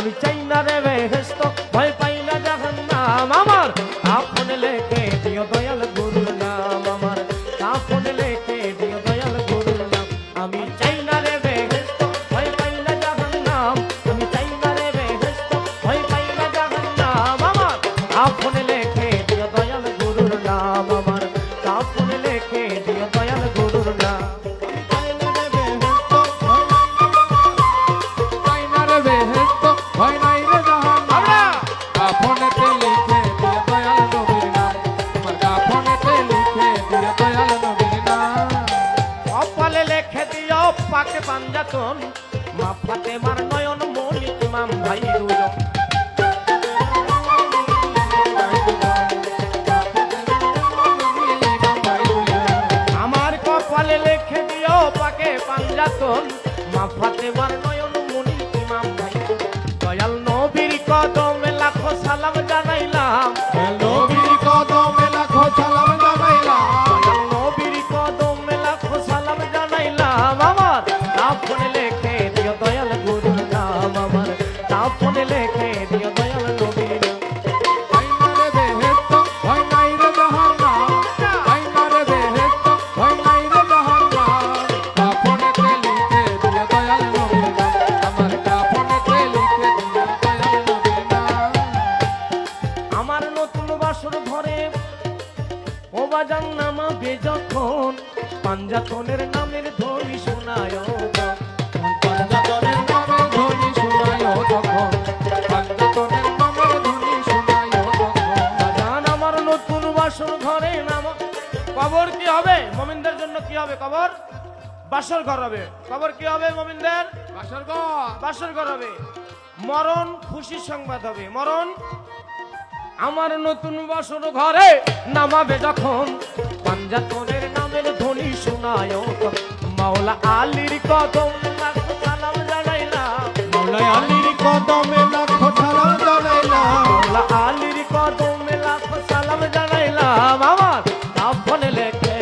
আমি চাই না রে বেহেস্ত মা ফাতে মার নয়ন ইমাম ভাই দুজন। আমার কপালে লেখে দিও পাকে পাঞ্জাতন। নয়ন বাসর ঘরে। ও বাজান নামাবে যখন পাঞ্জাতনের নামের ধ্বনি শোনায় পাঞ্জাতনের নামের ধ্বনি শোনায় তখন পাঞ্জাতনের নামের ধ্বনি শোনায় তখন বাজান আমার নতুন বাসর ঘরে নাম। কবর কি হবে? মমিনদের জন্য কি হবে কবর? বাসর ঘর হবে। কবর কি হবে মমিনদের? বাসর ঘর। বাসর ঘর হবে। মরণ খুশি সংবাদ হবে। মরণ আমার নতুন বাসর ঘরে নামাবে যখন। পাঞ্জাতনের নামের ধ্বনি শোনায় মাওলা আলীর কদম আলির জানাইলাম। মৌলাই আলীর কদমে লাখো সালাম জানাইলাম। মাওলা আলীর কদমে লাখ সালাম জানাইলাম। আমার দাফন লেখে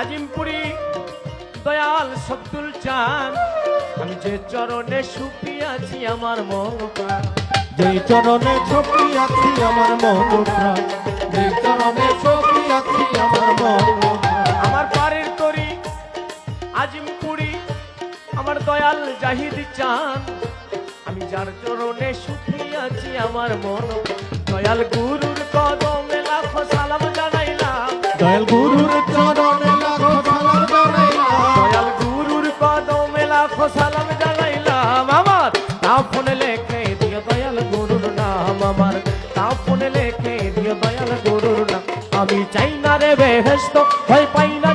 আজিমপুরি দয়াল সব্দুল চান। আমি যে চরণে সুখী আছি আমার মন যেই চরণে ছপি আছি আমার মন যেই চরণে ছপি আছি আমার মন আমার পারের তরি আজিমপুরি আমার দয়াল জাহিদ চান। আমি যার চরণে সুখী আছি আমার মন দয়াল গুরুর কদমে লাখ সালাম জানাইলাম। দয়াল গুরুর চরণে আমি চাই না রে বেহেস্ত ভয় পাই না